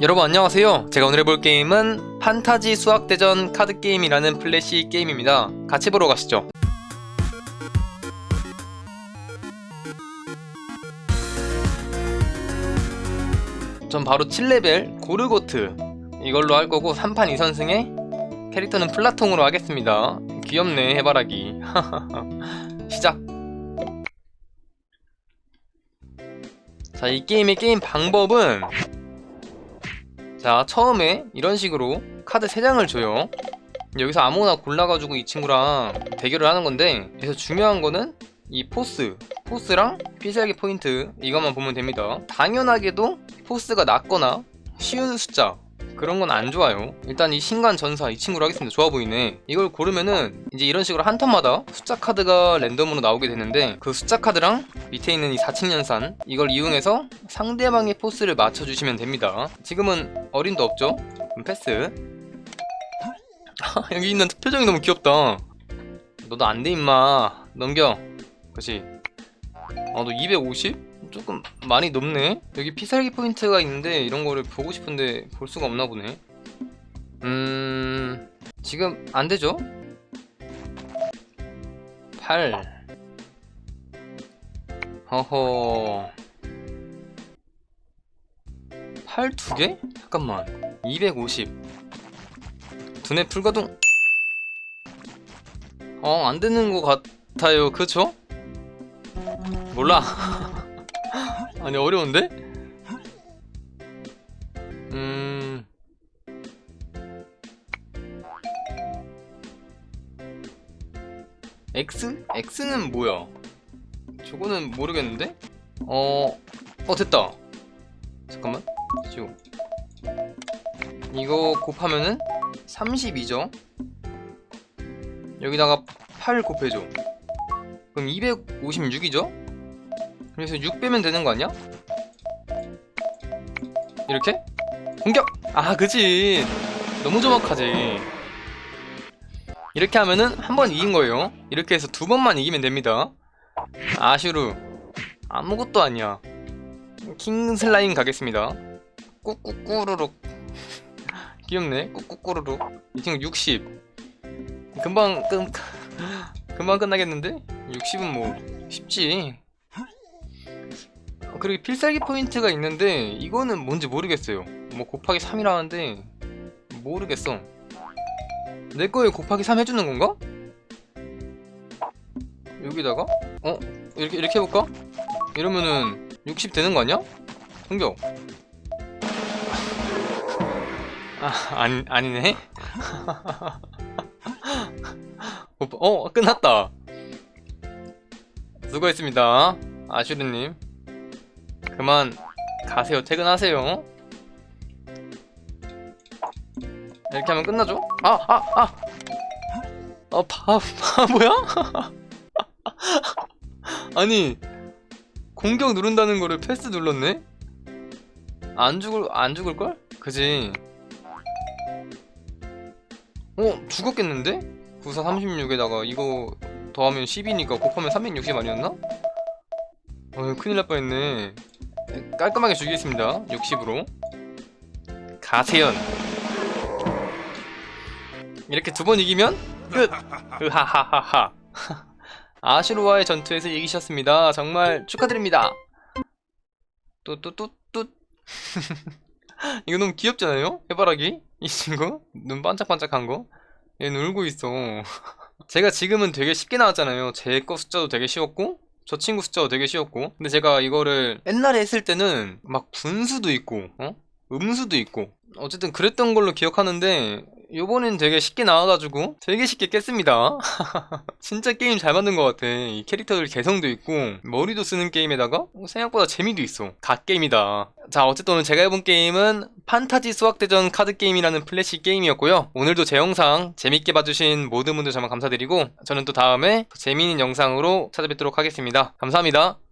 여러분 안녕하세요. 제가 오늘 해볼 게임은 판타지 수학대전 카드 게임이라는 플래시 게임입니다. 같이 보러 가시죠. 전 바로 7레벨 고르고트 이걸로 할 거고 3판 2선승에 캐릭터는 플라통으로 하겠습니다. 귀엽네 해바라기. 시작. 자, 이 게임의 게임 방법은 자 처음에 이런 식으로 카드 3장을 줘요. 여기서 아무거나 골라가지고 이 친구랑 대결을 하는 건데 그래서 중요한 거는 이 포스 포스랑 필살기 포인트 이것만 보면 됩니다. 당연하게도 포스가 낮거나 쉬운 숫자 그런 건 안 좋아요. 일단 이 신간 전사 이 친구로 하겠습니다. 좋아 보이네. 이걸 고르면은 이제 이런 식으로 한 턴마다 숫자 카드가 랜덤으로 나오게 되는데 그 숫자 카드랑 밑에 있는 이 4층연산 이걸 이용해서 상대방의 포스를 맞춰주시면 됩니다. 지금은 어림도 없죠? 그럼 패스. 여기 있는 표정이 너무 귀엽다. 너도 안 돼 임마. 넘겨. 그치 아너 250? 조금 많이 높네 여기 피살기 포인트가 있는데 이런 거를 보고 싶은데 볼 수가 없나 보네 음... 지금 안 되죠? 8 허허 8 두 개? 잠깐만 250 두뇌 풀가동 어 안되는 것 같아요 그쵸? 몰라 아니 어려운데? 음... X? X는 뭐야? 저거는 모르겠는데? 어... 어 됐다 잠깐만 지금 이거 곱하면은 32죠 여기다가 8 곱해줘 그럼 256이죠? 그래서 6 빼면 되는 거 아니야? 이렇게? 공격! 아 그치. 너무 정확하지. 이렇게 하면은 한 번 이긴 거예요. 이렇게 해서 두 번만 이기면 됩니다. 아슈르 아무것도 아니야. 킹슬라임 가겠습니다. 꾹꾹꾸루룩. 귀엽네. 꾹꾹꾸루룩. 이 친구 60 금방 끔 금방 끝나겠는데? 60은 뭐 쉽지. 어, 그리고 필살기 포인트가 있는데 이거는 뭔지 모르겠어요 뭐 곱하기 3이라는데 모르겠어 내 거에 곱하기 3 해주는 건가? 여기다가 어? 이렇게 이렇게 해볼까? 이러면은 60 되는 거 아니야? 공격 아 아니, 아니네 어 끝났다 수고했습니다 아슈르님 그만 가세요 퇴근하세요 이렇게 하면 끝나죠? 아! 아! 아! 아 바, 바보야? 아니 공격 누른다는 거를 패스 눌렀네? 안 죽을 안 죽을걸? 그지 어? 죽었겠는데? 94 36에다가 이거 더하면 10이니까 곱하면 360 아니었나? 어 큰일 날 뻔했네 깔끔하게 죽이겠습니다 60으로 가세연 이렇게 두 번 이기면 끝! 으하하하하 아슈르와의 전투에서 이기셨습니다 정말 축하드립니다 뚜뚜뚜뚜 이거 너무 귀엽잖아요? 해바라기? 이 친구? 눈 반짝반짝한 거? 얘 놀고 있어 제가 지금은 되게 쉽게 나왔잖아요 제 거 숫자도 되게 쉬웠고 저 친구 숫자도 되게 쉬웠고 근데 제가 이거를 옛날에 했을 때는 막 분수도 있고 어? 음수도 있고 어쨌든 그랬던 걸로 기억하는데 요번엔 되게 쉽게 나와가지고 되게 쉽게 깼습니다. 진짜 게임 잘 만든 것 같아. 이 캐릭터들 개성도 있고 머리도 쓰는 게임에다가 생각보다 재미도 있어. 갓게임이다. 자 어쨌든 제가 해본 게임은 판타지 수학대전 카드게임이라는 플래시 게임이었고요. 오늘도 제 영상 재밌게 봐주신 모든 분들 정말 감사드리고 저는 또 다음에 더 재미있는 영상으로 찾아뵙도록 하겠습니다. 감사합니다